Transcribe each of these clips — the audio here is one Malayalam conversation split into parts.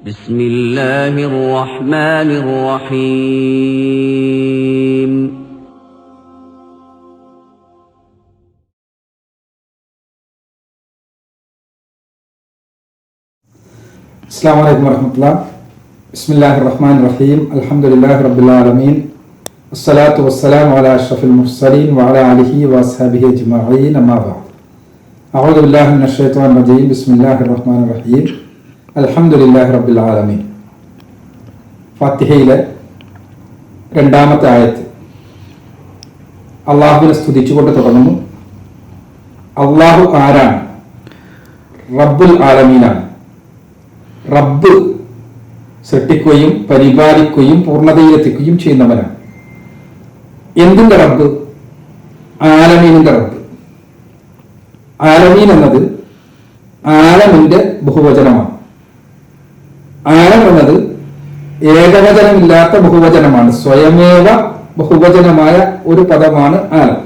بسم الله الرحمن الرحيم. السلام عليكم ورحمة الله. بسم الله الرحمن الرحيم. الحمد لله رب العالمين. الصلاة والسلام على أشرف المرسلين وعلى آله وأصحابه أجمعين أما بعد. أعوذ بالله من الشيطان الرجيم. بسم الله الرحمن الرحيم. അൽഹംദുലില്ലാഹി റബ്ബിൽ ആലമീൻ. ഫാത്തിഹയിലെ രണ്ടാമത്തെ ആയത്ത്. അള്ളാഹുവിനെ സ്തുതിച്ചുകൊണ്ട് തുടങ്ങുന്നു. അള്ളാഹു ആരാണ്? റബ്ബുൽ ആലമീനാണ്. റബ്ബ് സൃഷ്ടിക്കുകയും പരിപാലിക്കുകയും പൂർണതയിലെത്തിക്കുകയും ചെയ്യുന്നവനാണ്. എന്തിന്റെ റബ്ബ്? ആലമീനിന്റെ റബ്ബ്. ആലമീൻ എന്നത് ആലമിന്റെ ബഹുവചനമാണ്. ആലം എന്നത് ഏകവചനമില്ലാത്ത ബഹുവചനമാണ്. സ്വയമേവ ബഹുവചനമായ ഒരു പദമാണ് ആലം.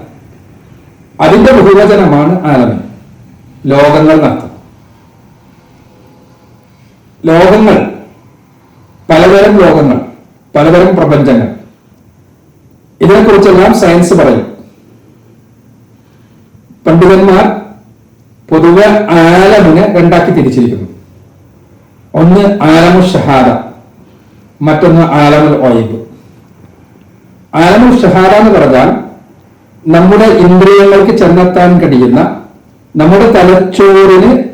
അതിന്റെ ബഹുവചനമാണ് ആലമീൻ ലോകങ്ങൾ നടത്തും. ലോകങ്ങൾ. പലതരം ലോകങ്ങൾ. പലതരം പ്രപഞ്ചങ്ങൾ. ഇതിനെക്കുറിച്ചെല്ലാം സയൻസ് പറയും. പണ്ഡിതന്മാർ പൊതുവെ ആലമിനെ രണ്ടാക്കി തിരിച്ചിരിക്കുന്നു. ഒന്ന് ആലമു ഷഹാദ മറ്റൊന്ന് ആലമുൽ ഒയ്ബ് ആലമുൽ ഷഹാദ എന്ന് പറഞ്ഞാൽ നമ്മുടെ ഇന്ദ്രിയങ്ങൾക്ക് ചെന്നെത്താൻ കഴിയുന്ന നമ്മുടെ തലച്ചോറിന്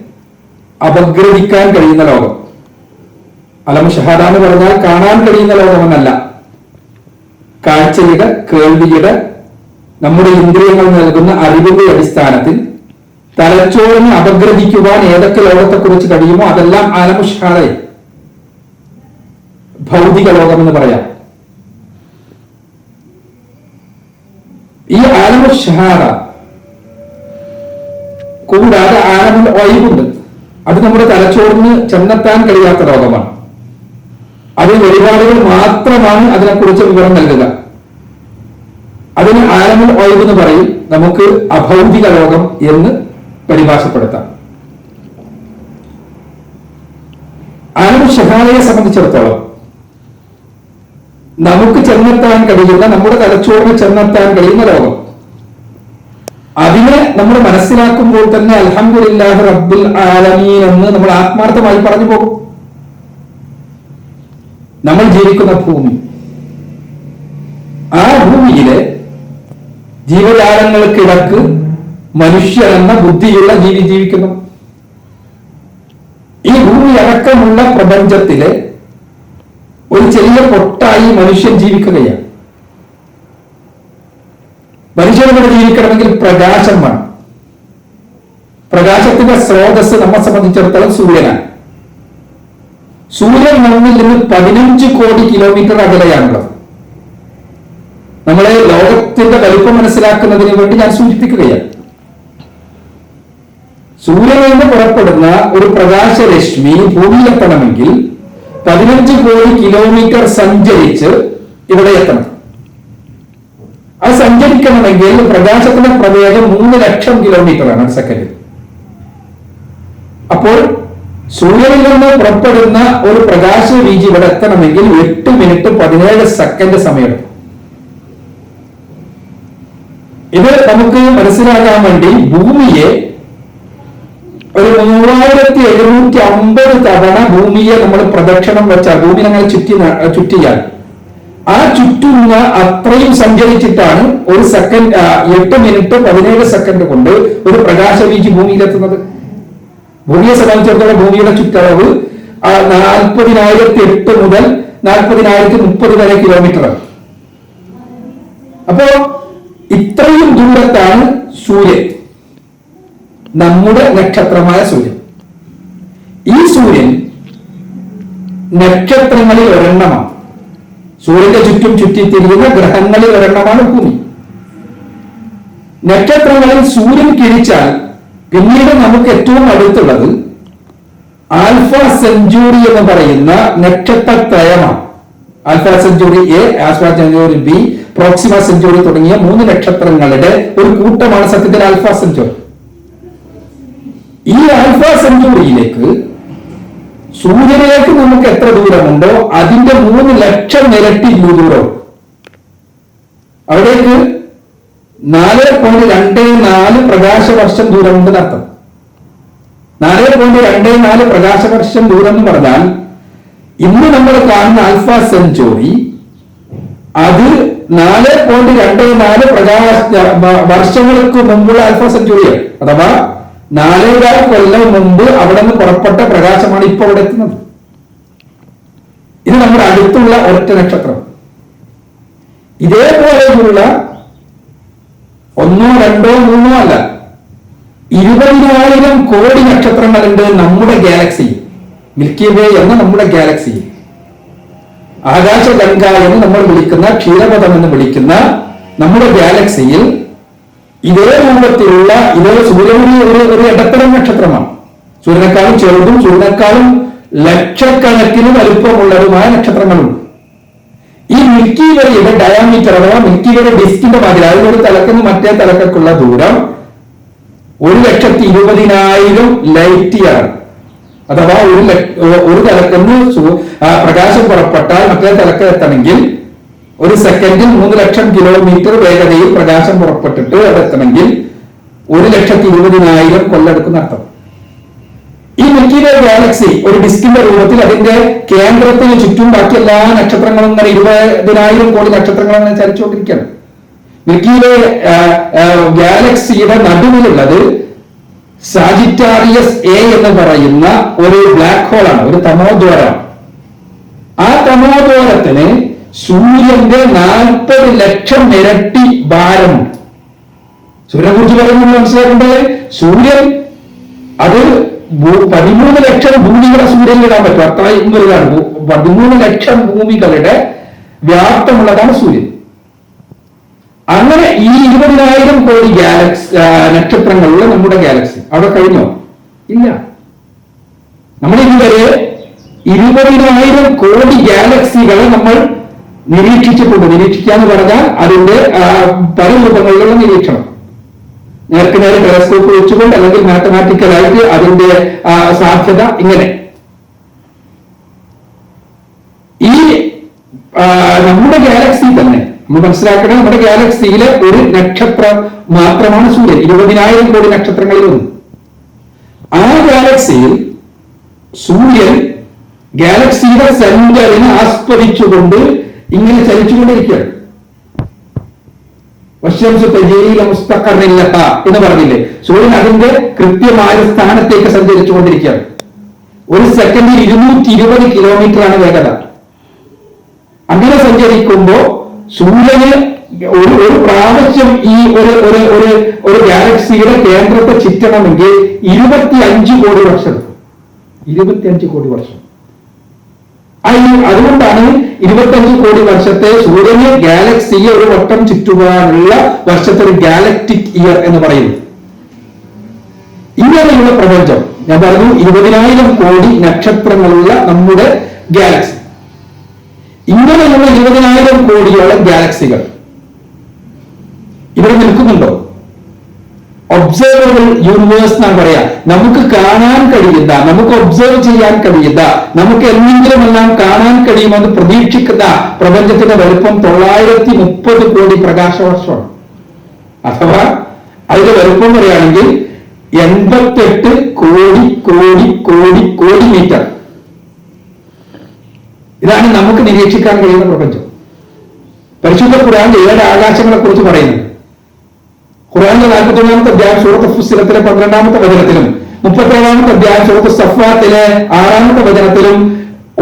അപഗ്രഹിക്കാൻ കഴിയുന്ന ലോകം. അലമു ഷഹാദ എന്ന് പറഞ്ഞാൽ കാണാൻ കഴിയുന്ന ലോകമെന്നല്ല. കാഴ്ചയുടെ കേൾവിയുടെ നമ്മുടെ ഇന്ദ്രിയങ്ങൾ നൽകുന്ന അറിവിന്റെ അടിസ്ഥാനത്തിൽ തലച്ചോറിനെ അപഗ്രഹിക്കുവാൻ ഏതൊക്കെ ലോകത്തെക്കുറിച്ച് കഴിയുമോ അതെല്ലാം ആലമുഷാദ ഭൗതിക ലോകം എന്ന് പറയാം. ഈ ആലമുഷാദ കൂടാതെ ആലമുൽ ഒയ്വുണ്ട് അത് നമ്മുടെ തലച്ചോറിന് ചെന്നെത്താൻ കഴിയാത്ത ലോകമാണ്. അതിൽ വെളിപാടുകൾ മാത്രമാണ് അതിനെക്കുറിച്ച് വിവരം നൽകുക. അതിന് ആലമുൽ ഒയ്വ് എന്ന് പറയും. നമുക്ക് അഭൗതിക ലോകം എന്ന് പരിഭാഷപ്പെടുത്താം. ആലമുൽ ഷഹാലയെ സംബന്ധിച്ചിടത്തോളം നമുക്ക് ചെന്നെത്താൻ കഴിയുന്ന നമ്മുടെ തലച്ചോറിന് ചെന്നെത്താൻ കഴിയുന്ന ലോകം. അതിനെ നമ്മൾ മനസ്സിലാക്കുമ്പോൾ തന്നെ അൽഹംദുലില്ലാഹി റബ്ബിൽ ആലമീൻ എന്ന് നമ്മൾ ആത്മാർത്ഥമായി പറഞ്ഞു പോകും. നമ്മൾ ജീവിക്കുന്ന ഭൂമി. ആ ഭൂമിയിലെ ജീവജാലങ്ങൾക്കിടക്ക് മനുഷ്യൻ എന്ന ബുദ്ധിയുള്ള ജീവി ജീവിക്കുന്നു. ഈ ഭൂമി അടക്കമുള്ള പ്രപഞ്ചത്തിലെ ഒരു ചെറിയ പൊട്ടായി മനുഷ്യൻ ജീവിക്കുകയാണ്. മനുഷ്യനിവിടെ ജീവിക്കണമെങ്കിൽ പ്രകാശം വേണം. പ്രകാശത്തിന്റെ സ്രോതസ് നമ്മെ സംബന്ധിച്ചിടത്തോളം സൂര്യനാണ്. സൂര്യൻ മണ്ണിൽ നിന്ന് പതിനഞ്ച് കോടി കിലോമീറ്റർ അകലെയാണുള്ളത്. നമ്മളെ ലോകത്തിന്റെ വലുപ്പം മനസ്സിലാക്കുന്നതിന് വേണ്ടി ഞാൻ സൂചിപ്പിക്കുകയാണ്. സൂര്യനിൽ നിന്ന് പുറപ്പെടുന്ന ഒരു പ്രകാശരശ്മി ഭൂമിയിലെത്തണമെങ്കിൽ പതിനഞ്ച് കോടി കിലോമീറ്റർ സഞ്ചരിച്ച് ഇവിടെ എത്തണം. അത് സഞ്ചരിക്കണമെങ്കിൽ പ്രകാശത്തിന്റെ പ്രവേഗം മൂന്ന് ലക്ഷം കിലോമീറ്റർ ആണ് സെക്കൻഡിൽ അപ്പോൾ സൂര്യനിൽ നിന്ന് പുറപ്പെടുന്ന ഒരു പ്രകാശ വീജി ഇവിടെ എത്തണമെങ്കിൽ എട്ട് മിനിറ്റ് പതിനേഴ് സെക്കൻഡ് സമയമെടുക്കും. ഇത് നമുക്ക് മനസ്സിലാക്കാൻ വേണ്ടി ഭൂമിയെ ഒരു മൂവായിരത്തി എഴുന്നൂറ്റി അമ്പത് തവണ ഭൂമിയെ നമ്മൾ പ്രദക്ഷിണം വെച്ചാൽ ഭൂമി നമ്മൾ ചുറ്റി ചുറ്റിയാൽ. ആ ചുറ്റുന്ന അത്രയും സഞ്ചരിച്ചിട്ടാണ് ഒരു സെക്കൻഡ് എട്ട് മിനിറ്റ് പതിനേഴ് സെക്കൻഡ് കൊണ്ട് ഒരു പ്രകാശവീജി ഭൂമിയിലെത്തുന്നത്. ഭൂമിയെ സംബന്ധിച്ചിടത്തോളം ഭൂമിയുടെ ചുറ്റളവ് നാൽപ്പതിനായിരത്തി എട്ട് മുതൽ നാൽപ്പതിനായിരത്തി മുപ്പത് വരെ കിലോമീറ്റർ അപ്പോ ഇത്രയും ദൂരത്താണ് സൂര്യൻ. നമ്മുടെ നക്ഷത്രമായ സൂര്യൻ. ഈ സൂര്യൻ നക്ഷത്രങ്ങളിൽ ഒരെണ്ണമാണ്. സൂര്യന്റെ ചുറ്റും ചുറ്റിത്തിരിയുന്ന ഗ്രഹങ്ങളിൽ ഒരെണ്ണമാണ് ഭൂമി. നക്ഷത്രങ്ങളിൽ സൂര്യൻ കിഴിച്ചാൽ പിന്നീട് നമുക്ക് ഏറ്റവും അടുത്തുള്ളത് ആൽഫ സെഞ്ചുറി എന്ന് പറയുന്ന നക്ഷത്രത്രയമാണ് alpha century A alpha century B Proxima century തുടങ്ങിയ മൂന്ന് നക്ഷത്രങ്ങളുടെ ഒരു കൂട്ടമാണ് സത്യത്തിൽ ആൽഫ സെഞ്ചുറി. ഈ ആൽഫ സെഞ്ചുറിയിലേക്ക് സൂര്യനിലേക്ക് നമുക്ക് എത്ര ദൂരമുണ്ടോ അതിന്റെ മൂന്ന് ലക്ഷം ഇരട്ടി ദൂരം. അവിടേക്ക് നാല് പോയിന്റ് രണ്ട് നാല് പ്രകാശ വർഷം ദൂരമുണ്ട് അർത്ഥം. നാല് പോയിന്റ് രണ്ട് നാല് പ്രകാശ വർഷം ദൂരം എന്ന് പറഞ്ഞാൽ ഇന്ന് നമ്മൾ കാണുന്ന ആൽഫ സെഞ്ചുറി അത് നാല് പോയിന്റ് രണ്ട് നാല് പ്രകാശ വർഷങ്ങൾക്ക് മുമ്പുള്ള ആൽഫ സെഞ്ചുറിയാണ്. അഥവാ നാലേകാൽ കൊല്ലം മുമ്പ് അവിടെ നിന്ന് പുറപ്പെട്ട പ്രകാശമാണ് ഇപ്പൊ അവിടെ എത്തുന്നത്. ഇത് നമ്മുടെ അടുത്തുള്ള ഒരൊറ്റ നക്ഷത്രം. ഇതേപോലെയുള്ള ഒന്നോ രണ്ടോ മൂന്നോ അല്ല ഇരുപതിനായിരം കോടി നക്ഷത്രങ്ങളുണ്ട് നമ്മുടെ ഗാലക്സി മിൽക്കി വേ എന്ന നമ്മുടെ ഗാലക്സി ആകാശ ആകാശഗംഗ എന്ന് നമ്മൾ വിളിക്കുന്ന ക്ഷീരപഥം എന്ന് വിളിക്കുന്ന നമ്മുടെ ഗാലക്സിയിൽ ഇതേ രൂപത്തിലുള്ള ഇതേ സൂര്യന് ഒരു ഒരു ഇടത്തരം നക്ഷത്രമാണ്. സൂര്യനേക്കാളും ചെറുതും സൂര്യനേക്കാളും ലക്ഷക്കണക്കിന് വലുപ്പമുള്ളതുമായ നക്ഷത്രങ്ങളുണ്ട്. ഈ മിൽക്കി വേയുടെ ഡയാമീറ്റർ അഥവാ മിൽക്കി വേയുടെ ഡിസ്കിന്റെ മാതിരി അതിലൊരു തലക്കുന്ന മറ്റേ തലക്കുള്ള ദൂരം ഒരു ലക്ഷത്തി ഇരുപതിനായിരം ലൈറ്റ് ഇയർ അഥവാ ഒരു ഒരു തലക്കുന്ന് പ്രകാശം പുറപ്പെട്ടാൽ മറ്റേ തലക്ക് എത്തണമെങ്കിൽ ഒരു സെക്കൻഡിൽ മൂന്ന് ലക്ഷം കിലോമീറ്റർ വേഗതയിൽ പ്രകാശം പുറപ്പെട്ടിട്ട് അതെത്തണമെങ്കിൽ ഒരു ലക്ഷത്തി ഇരുപതിനായിരം കൊല്ലെടുക്കുന്ന അർത്ഥം. ഈ മിൽക്കി വേ ഗാലക്സി ഒരു ഡിസ്കിന്റെ രൂപത്തിൽ അതിന്റെ കേന്ദ്രത്തിന് ചുറ്റും ബാക്കി എല്ലാ നക്ഷത്രങ്ങളും ഇങ്ങനെ ഇരുപതിനായിരം കോടി നക്ഷത്രങ്ങളും അങ്ങനെ ചലിച്ചുകൊണ്ടിരിക്കുകയാണ്. മിൽക്കി വേ ആ, ആ, ഗാലക്സിയുടെ നടുവിലുള്ളത് സാജിറ്റാറിയസ് എ എന്ന് പറയുന്ന ഒരു ബ്ലാക്ക് ഹോളാണ് ഒരു തമോദ്വാരമാണ്. ആ തമോദ്വാരത്തിന് സൂര്യന്റെ നാൽപ്പത് ലക്ഷം ഇരട്ടി ഭാരം. സൂര്യനെ കുറിച്ച് പറയുന്നത് മനസ്സിലാക്കേണ്ടത് സൂര്യൻ അത് പതിമൂന്ന് ലക്ഷം ഭൂമികളെ സൂര്യനിൽ ഇടാൻ പറ്റും. അത്രയും വലുതാണ്. പതിമൂന്ന് ലക്ഷം ഭൂമികളുടെ വ്യാപ്തമുള്ളതാണ് സൂര്യൻ. അങ്ങനെ ഈ ഇരുപതിനായിരം കോടി ഗാലക്സി നക്ഷത്രങ്ങളുള്ള നമ്മുടെ ഗാലക്സി അവിടെ കഴിഞ്ഞോ? ഇല്ല. നമ്മൾ ഇതുവരെ ഇരുപതിനായിരം കോടി ഗാലക്സികളെ നമ്മൾ നിരീക്ഷിച്ചിട്ടുണ്ട് നിരീക്ഷിക്കുക എന്ന് പറഞ്ഞാൽ അതിന്റെ പല രൂപങ്ങളിലുള്ള നിരീക്ഷണം. നേർക്ക് നേരെ ടെലസ്കോപ്പ് വെച്ചുകൊണ്ട് അല്ലെങ്കിൽ മാത്തമാറ്റിക്കലായിട്ട് അതിന്റെ സാധ്യത ഇങ്ങനെ. ഈ നമ്മുടെ ഗാലക്സി തന്നെ നമ്മൾ മനസ്സിലാക്കണം നമ്മുടെ ഗാലക്സിയിലെ ഒരു നക്ഷത്രം മാത്രമാണ് സൂര്യൻ. ഇരുപതിനായിരം കോടി നക്ഷത്രങ്ങളിൽ ഒന്ന് ആ ഗാലക്സിയിൽ സൂര്യൻ ഗാലക്സിയുടെ സെന്ററിനെ ആസ്പദിച്ചുകൊണ്ട് ഇങ്ങനെ ചലിച്ചുകൊണ്ടിരിക്കുകയാണ്. എന്ന് പറഞ്ഞില്ലേ? സൂര്യൻ അതിന്റെ കൃത്യമായ സ്ഥാനത്തേക്ക് സഞ്ചരിച്ചുകൊണ്ടിരിക്കുകയാണ്. ഒരു സെക്കൻഡിൽ ഇരുന്നൂറ്റി ഇരുപത് കിലോമീറ്റർ ആണ് വേഗത. അങ്ങനെ സഞ്ചരിക്കുമ്പോ സൂര്യന് ഒരു ഒരു പ്രാവശ്യം ഈ ഒരു ഒരു ഒരു ഒരു ഗാലക്സിയുടെ കേന്ദ്രത്തെ ചുറ്റണമെങ്കിൽ ഇരുപത്തി അഞ്ച് കോടി വർഷം ഇരുപത്തി അഞ്ച് കോടി വർഷം. അതുകൊണ്ടാണ് ഇരുപത്തഞ്ച് കോടി വർഷത്തെ സൂര്യനെ ഗാലക്സിയെ ഒരു വട്ടം ചുറ്റുവാനുള്ള വർഷത്തെ ഒരു ഗാലക്റ്റിക് ഇയർ എന്ന് പറയുന്നു. ഇങ്ങനെയുള്ള പ്രപഞ്ചം ഞാൻ പറഞ്ഞു ഇരുപതിനായിരം കോടി നക്ഷത്രങ്ങളുള്ള നമ്മുടെ ഗാലക്സി. ഇങ്ങനെയുള്ള ഇരുപതിനായിരം കോടിയോളം ഗാലക്സികൾ ഇവിടെ നിൽക്കുന്നുണ്ടോ? ഒബ്സർവബിൾ യൂണിവേഴ്സ് എന്നാണ് പറയാ. നമുക്ക് കാണാൻ കഴിയുന്ന നമുക്ക് ഒബ്സർവ് ചെയ്യാൻ കഴിയുന്ന നമുക്ക് എന്തെങ്കിലും എല്ലാം കാണാൻ കഴിയുമെന്ന് പ്രതീക്ഷിക്കുന്ന പ്രപഞ്ചത്തിന്റെ വലുപ്പം തൊള്ളായിരത്തി മുപ്പത് കോടി പ്രകാശവർഷമാണ്. അഥവാ അതിന്റെ വലുപ്പം പറയുകയാണെങ്കിൽ എൺപത്തെട്ട് കോടി കോടി കോടി കോടി മീറ്റർ. ഇതാണ് നമുക്ക് നിരീക്ഷിക്കാൻ കഴിയുന്ന പ്രപഞ്ചം. പരിശുദ്ധ ഖുർആൻ ഏഴ് ആകാശങ്ങളെ കുറിച്ച് പറയുന്നത് ഖുർആന്റെ നാൽപ്പത്തൊന്നാമത്തെ അധ്യായം സൂറത്ത് ഫുസിലത്തിലെ പന്ത്രണ്ടാമത്തെ വചനത്തിലും മുപ്പത്തേഴാമത്തെ അധ്യായം സൂറത്ത് സഫാത്തിലെ ആറാമത്തെ വചനത്തിലും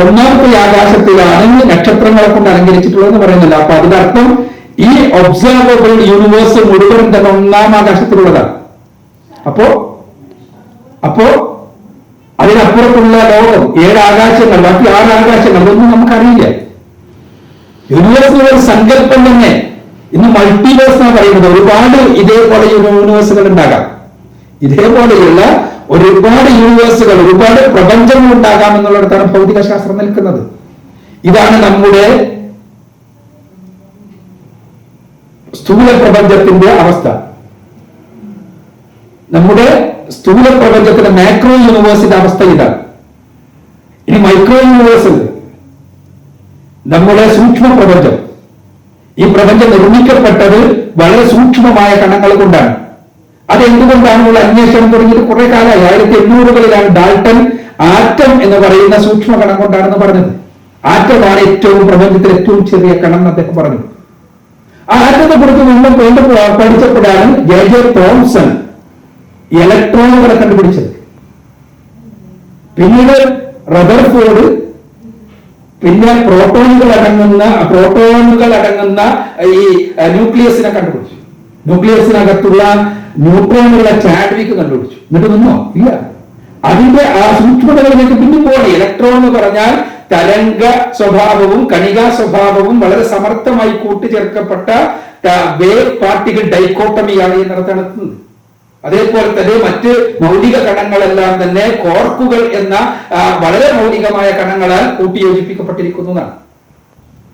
ഒന്നാമത്തെ ആകാശത്തിലാണ് നക്ഷത്രങ്ങളെ കൊണ്ട് അലങ്കരിച്ചിട്ടുള്ളതെന്ന് പറയുന്നില്ല അപ്പൊ അതിന്റെ അർത്ഥം ഈ ഒബ്സർവബിൾ യൂണിവേഴ്സ് മുഴുവനും തന്നെ ഒന്നാം ആകാശത്തിലുള്ളതാണ്. അപ്പോ അപ്പോ അതിനപ്പുറത്തുള്ള ലോകം ഏഴ് ആകാശങ്ങൾ ബാക്കി ആറ് ആകാശങ്ങൾ ഒന്നും നമുക്കറിയില്ല. യൂണിവേഴ്സിന്റെ ഒരു സങ്കല്പം തന്നെ ഇന്ന് മൾട്ടിവേഴ്സ് എന്നാണ് പറയുന്നത് ഒരുപാട് ഇതേപോലെ യൂണിവേഴ്സുകൾ ഉണ്ടാകാം. ഇതേപോലെയുള്ള ഒരുപാട് യൂണിവേഴ്സുകൾ ഒരുപാട് പ്രപഞ്ചങ്ങൾ ഉണ്ടാകാം എന്നുള്ളിടത്താണ് ഭൗതിക ശാസ്ത്രം നിൽക്കുന്നത്. ഇതാണ് നമ്മുടെ സ്ഥൂല പ്രപഞ്ചത്തിന്റെ അവസ്ഥ. നമ്മുടെ സ്ഥൂല പ്രപഞ്ചത്തിന്റെ മാക്രോ യൂണിവേഴ്സിന്റെ അവസ്ഥ ഇതാണ്. ഇനി മൈക്രോ യൂണിവേഴ്സ് നമ്മുടെ സൂക്ഷ്മ പ്രപഞ്ചം ഈ പ്രപഞ്ചം നിർമ്മിക്കപ്പെട്ടത് വളരെ സൂക്ഷ്മമായ കണങ്ങൾ കൊണ്ടാണ്. അത് എന്തുകൊണ്ടാണെന്നുള്ള അന്വേഷണം തുടങ്ങിയിട്ട് കുറെ കാലമായി. ആയിരത്തി എണ്ണൂറുകളിലാണ് ഡാൾട്ടൺ ആറ്റം എന്ന് പറയുന്ന സൂക്ഷ്മ കണം കൊണ്ടാണെന്ന് പറഞ്ഞത്. ആറ്റമാണ് ഏറ്റവും പ്രപഞ്ചത്തിൽ ഏറ്റവും ചെറിയ കണം എന്ന് അദ്ദേഹം പറഞ്ഞു ആ ആറ്റത്തെ കുറിച്ച് വീണ്ടും വീണ്ടും പഠിച്ചപ്പോഴാണ് ജെ. ജെ. തോംസൺ ഇലക്ട്രോണുകളെ കണ്ടുപിടിച്ചത്. പിന്നീട് റദർഫോർഡ് പിന്നെ പ്രോട്ടോണുകൾ അടങ്ങുന്ന പ്രോട്ടോണുകൾ അടങ്ങുന്ന ഈ ന്യൂക്ലിയസിനെ കണ്ടുപിടിച്ചു. ന്യൂക്ലിയസിനകത്തുള്ള ന്യൂട്രോണുകളെ ചാഡ്വിക്ക് കണ്ടുപിടിച്ചു. എന്നിട്ട് നിന്നോ? ഇല്ല. അതിന്റെ ആ സൂക്ഷ്മതകളിലേക്ക് പിന്നെ പോകണം. ഇലക്ട്രോൺ എന്ന് പറഞ്ഞാൽ തരംഗ സ്വഭാവവും കണികാ സ്വഭാവവും വളരെ സമർത്ഥമായി കൂട്ടിച്ചേർക്കപ്പെട്ട വേവ് പാർട്ടികൾ ഡൈക്കോട്ടമിയാണ് ഈ നടത്തുന്നത് അതേപോലെ തന്നെ മറ്റ് മൗലിക കണങ്ങളെല്ലാം തന്നെ കോർക്കുകൾ എന്ന വളരെ മൗലികമായ കണങ്ങളാൽ കൂട്ടിയോജിപ്പിക്കപ്പെട്ടിരിക്കുന്നതാണ്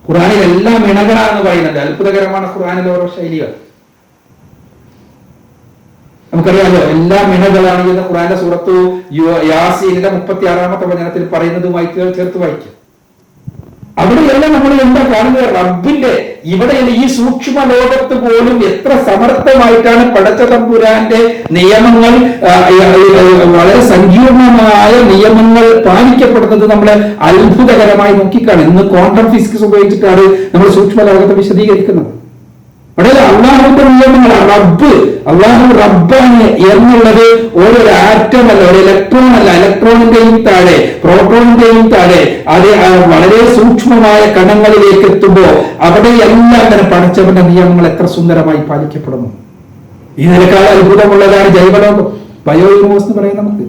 ഖുറാനിൽ എല്ലാം ഇണകള എന്ന് പറയുന്നത് അത്ഭുതകരമാണ് ഖുറാനിലെ ഓരോ ശൈലികൾ. നമുക്കറിയാമല്ലോ എല്ലാം ഇണകളാണ് എന്ന് ഖുറാന്റെ സുഹൃത്തു യാസീനിന്റെ മുപ്പത്തി ആറാമത്തെ വചനത്തിൽ പറയുന്നതുമായി ചേർത്ത് വായിക്കും. അവിടെയെല്ലാം നമ്മൾ എന്താ കാണുന്നത് റബ്ബിന്റെ ഇവിടെ ഈ സൂക്ഷ്മ ലോകത്ത് പോലും എത്ര സമർത്ഥമായിട്ടാണ് പടച്ച തമ്പുരാന്റെ നിയമങ്ങൾ വളരെ സങ്കീർണമായ നിയമങ്ങൾ പാലിക്കപ്പെടുന്നത് നമ്മൾ അത്ഭുതകരമായി നോക്കിക്കാണ്. ഇന്ന് ക്വാണ്ടം ഫിസിക്സ് ഉപയോഗിച്ചിട്ടാണ് നമ്മൾ സൂക്ഷ്മ ലോകത്തെ വിശദീകരിക്കുന്നത്. അവിടെ അള്ളാഹുന്റെ നിയമങ്ങൾ റബ്ബ് അള്ളാഹു റബ്ബാണ് എന്നുള്ളത് ഓരോ ആറ്റം അല്ല ഒരു ഇലക്ട്രോൺ അല്ല. ഇലക്ട്രോണിന്റെയും താഴെ പ്രോട്ടോണിന്റെയും താഴെ. അത് വളരെ സൂക്ഷ്മമായ കണങ്ങളിലേക്ക് എത്തുമ്പോ അവിടെ എല്ലാം തന്നെ പഠിച്ചവന്റെ നിയമങ്ങൾ എത്ര സുന്ദരമായി പാലിക്കപ്പെടുന്നു. ഇതിനേക്കാൾ അത്ഭുതമുള്ളതാണ് ജൈവലോകം. ബയോയൂണിവേഴ്സ് എന്ന് പറയുന്നത് നമുക്ക്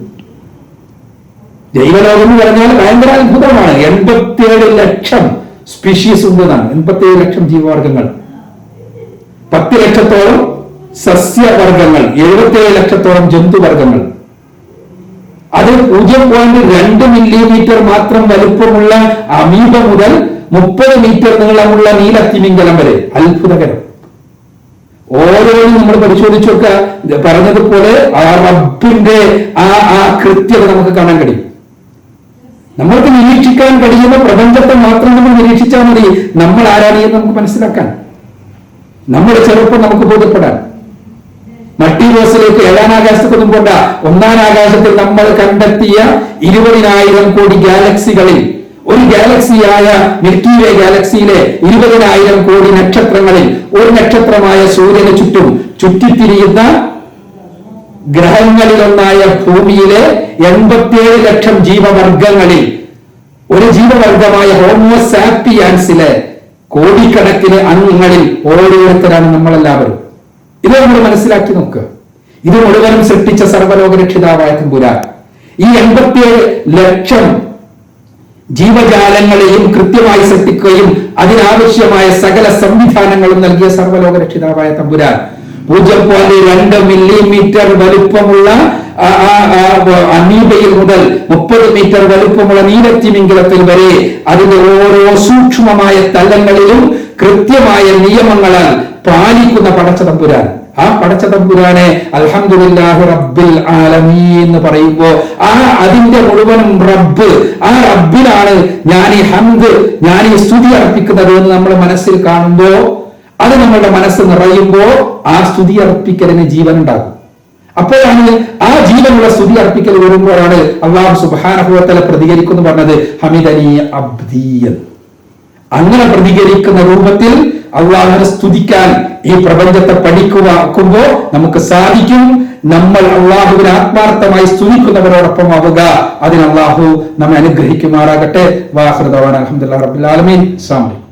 ജൈവലോകം എന്ന് പറഞ്ഞാൽ ഭയങ്കര അത്ഭുതമാണ്. എൺപത്തിയേഴ് ലക്ഷം സ്പീഷീസ് ഉണ്ടെന്നാണ്. എൺപത്തിയേഴ് ലക്ഷം ജീവവർഗങ്ങൾ പത്ത് ലക്ഷത്തോളം സസ്യവർഗങ്ങൾ എഴുപത്തിയേഴ് ലക്ഷത്തോളം ജന്തുവർഗങ്ങൾ അത് പൂജ്യം പോയിന്റ് രണ്ട് മില്ലിമീറ്റർ മാത്രം വലുപ്പമുള്ള അമീബ മുതൽ മുപ്പത് മീറ്റർ നീളമുള്ള നീലത്തിമിംഗലം വരെ. അത്ഭുതകരം. ഓരോന്നും നമ്മൾ പരിശോധിച്ചു നോക്കുക. പറഞ്ഞതുപോലെ ആ റബ്ബിന്റെ ആ ആ കൃത്യത നമുക്ക് കാണാൻ കഴിയും. നമ്മൾക്ക് നിരീക്ഷിക്കാൻ കഴിയുന്ന പ്രപഞ്ചത്തെ മാത്രം നമ്മൾ നിരീക്ഷിച്ചാൽ മതി. നമ്മൾ ആരാണ് നമുക്ക് മനസ്സിലാക്കാൻ. നമ്മുടെ ചെറുപ്പം നമുക്ക് ബോധ്യപ്പെടാൻ. മൾട്ടിവേഴ്സിലേക്ക് ഏഴാം ആകാശത്തൊന്നും പോണ്ട. ഒന്നാം ആകാശത്തിൽ നമ്മൾ കണ്ടെത്തിയ ഇരുപതിനായിരം കോടി ഗാലക്സികളിൽ ഒരു ഗാലക്സിയായ മിൽക്കി വേ ഗാലക്സിയിലെ ഇരുപതിനായിരം കോടി നക്ഷത്രങ്ങളിൽ ഒരു നക്ഷത്രമായ സൂര്യന് ചുറ്റും ചുറ്റിത്തിരിയുന്ന ഗ്രഹങ്ങളിലൊന്നായ ഭൂമിയിലെ എൺപത്തിയേഴ് ലക്ഷം ജീവവർഗങ്ങളിൽ ഒരു ജീവവർഗമായ ഹോമോസാപ്പിയാൻസിലെ കോടിക്കണക്കിന് അംഗങ്ങളിൽ ഓരോരുത്തരാണ് നമ്മളെല്ലാവരും. ഇത് നമ്മൾ മനസ്സിലാക്കി നോക്കുക ഇത് മുഴുവനും സൃഷ്ടിച്ച സർവലോകരക്ഷിതാവായ തമ്പുരാൻ. ഈ എൺപത്തിയേഴ് ലക്ഷം ജീവജാലങ്ങളെയും കൃത്യമായി സൃഷ്ടിക്കുകയും അതിനാവശ്യമായ സകല സംവിധാനങ്ങളും നൽകിയ സർവലോകരക്ഷിതാവായ തമ്പുരാൻ. പൂജ്യം പോയിന്റ് രണ്ട് മില്ലിമീറ്റർ വലുപ്പമുള്ള അമീബയിൽ മുതൽ മുപ്പത് മീറ്റർ വലുപ്പമുള്ള നീലത്തിമിംഗലത്തിൽ വരെ അതിന്റെ ഓരോ സൂക്ഷ്മമായ തലങ്ങളിലും കൃത്യമായ നിയമങ്ങളാൽ പാലിക്കുന്ന പടച്ചതമ്പുരാൻ. ആ പടച്ചതമ്പുരാനെ അൽഹംദുലില്ലാഹി റബ്ബിൽ ആലമീൻ എന്ന് പറയുമ്പോ ആ അതിന്റെ മുഴുവനും റബ്ബ് ആ റബ്ബിനാണ് ഞാൻ ഈ ഹംദ് ഞാൻ ഈ സ്തുതി അർപ്പിക്കുന്നത് എന്ന് നമ്മൾ മനസ്സിൽ കാണുമ്പോ അത് നമ്മളുടെ മനസ്സ് നിറയുമ്പോൾ ആ സ്തുതി അർപ്പിക്കലിന് ജീവൻ ഉണ്ടാകും അപ്പോഴാണ് ആ ജീവനുള്ള സ്തുതി അർപ്പിക്കൽ വരുമ്പോഴാണ് അള്ളാഹു സുബാനഹുവത്തല പ്രതികരിക്കുന്നു പറഞ്ഞത് ഹമിദനി അബ്ദീയൻ അങ്ങനെ പ്രതികരിക്കുന്ന രൂപത്തിൽ അള്ളാഹുവിനെ സ്തുതിക്കാൻ ഈ പ്രപഞ്ചത്തെ പഠിക്കുവാക്കുമ്പോ നമുക്ക് സാധിക്കും. നമ്മൾ അള്ളാഹുവിനെ ആത്മാർത്ഥമായി സ്തുതിക്കുന്നവരോടൊപ്പം ആവുക. അതിന് അള്ളാഹു നമ്മെ അനുഗ്രഹിക്കുമാറാകട്ടെ. വാഹൃദവാൻ അലഹമുല്ലാ റബുലാലമീൻ സ്ലാം